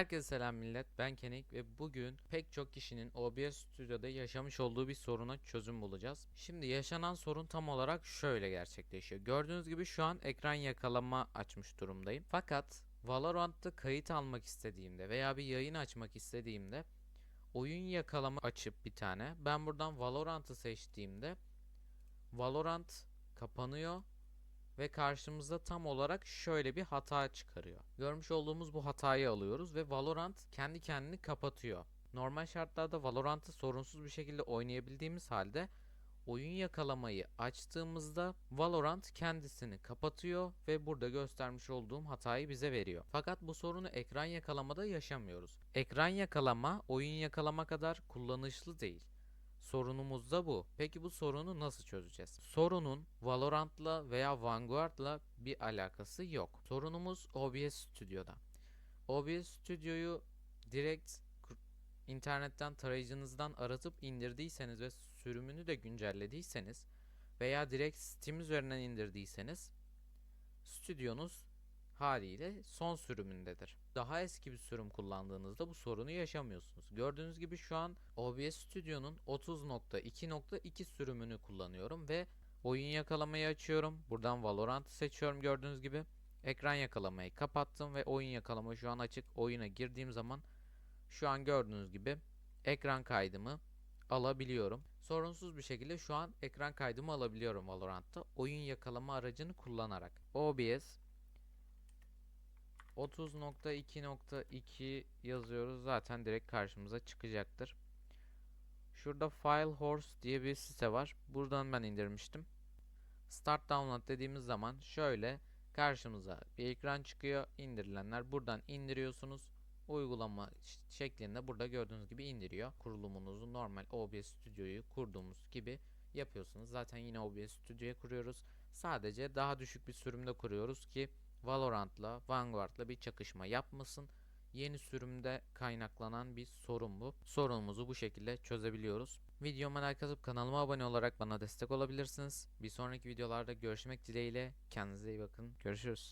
Herkese selam millet. Ben Kenik ve bugün pek çok kişinin OBS Studio'da yaşamış olduğu bir soruna çözüm bulacağız. Şimdi yaşanan sorun tam olarak şöyle gerçekleşiyor. Gördüğünüz gibi şu an ekran yakalama açmış durumdayım. Fakat Valorant'ta kayıt almak istediğimde veya bir yayın açmak istediğimde oyun yakalama açıp bir tane ben buradan Valorant'ı seçtiğimde Valorant kapanıyor ve karşımıza tam olarak şöyle bir hata çıkarıyor. Görmüş olduğumuz bu hatayı alıyoruz ve Valorant kendi kendini kapatıyor. Normal şartlarda Valorant'ı sorunsuz bir şekilde oynayabildiğimiz halde oyun yakalamayı açtığımızda Valorant kendisini kapatıyor ve burada göstermiş olduğum hatayı bize veriyor. Fakat bu sorunu ekran yakalamada yaşamıyoruz. Ekran yakalama oyun yakalama kadar kullanışlı değil. Sorunumuz da bu. Peki bu sorunu nasıl çözeceğiz? Sorunun Valorant'la veya Vanguard'la bir alakası yok. Sorunumuz OBS Studio'da. OBS Studio'yu direkt internetten tarayıcınızdan aratıp indirdiyseniz ve sürümünü de güncellediyseniz veya direkt Steam üzerinden indirdiyseniz stüdyonuz haliyle son sürümündedir. Daha eski bir sürüm kullandığınızda bu sorunu yaşamıyorsunuz. Gördüğünüz gibi şu an OBS Studio'nun 30.2.2 sürümünü kullanıyorum ve oyun yakalamayı açıyorum. Buradan Valorant'ı seçiyorum gördüğünüz gibi. Ekran yakalamayı kapattım ve oyun yakalama şu an açık. Oyuna girdiğim zaman şu an gördüğünüz gibi ekran kaydımı alabiliyorum. Sorunsuz bir şekilde şu an ekran kaydımı alabiliyorum Valorant'ta oyun yakalama aracını kullanarak. OBS 30.2.2 yazıyoruz zaten direkt karşımıza çıkacaktır. Şurada File Horse diye bir site var. Buradan ben indirmiştim. Start Download dediğimiz zaman şöyle karşımıza bir ekran çıkıyor. İndirilenler buradan indiriyorsunuz. Uygulama şeklinde burada gördüğünüz gibi indiriyor. Kurulumunuzu normal OBS Studio'yu kurduğumuz gibi yapıyorsunuz. Zaten yine OBS Studio'ya kuruyoruz. Sadece daha düşük bir sürümde kuruyoruz ki Valorant'la Vanguard'la bir çakışma yapmasın. Yeni sürümde kaynaklanan bir sorun bu. Sorunumuzu bu şekilde çözebiliyoruz. Videoma like atıp kanalıma abone olarak bana destek olabilirsiniz. Bir sonraki videolarda görüşmek dileğiyle. Kendinize iyi bakın. Görüşürüz.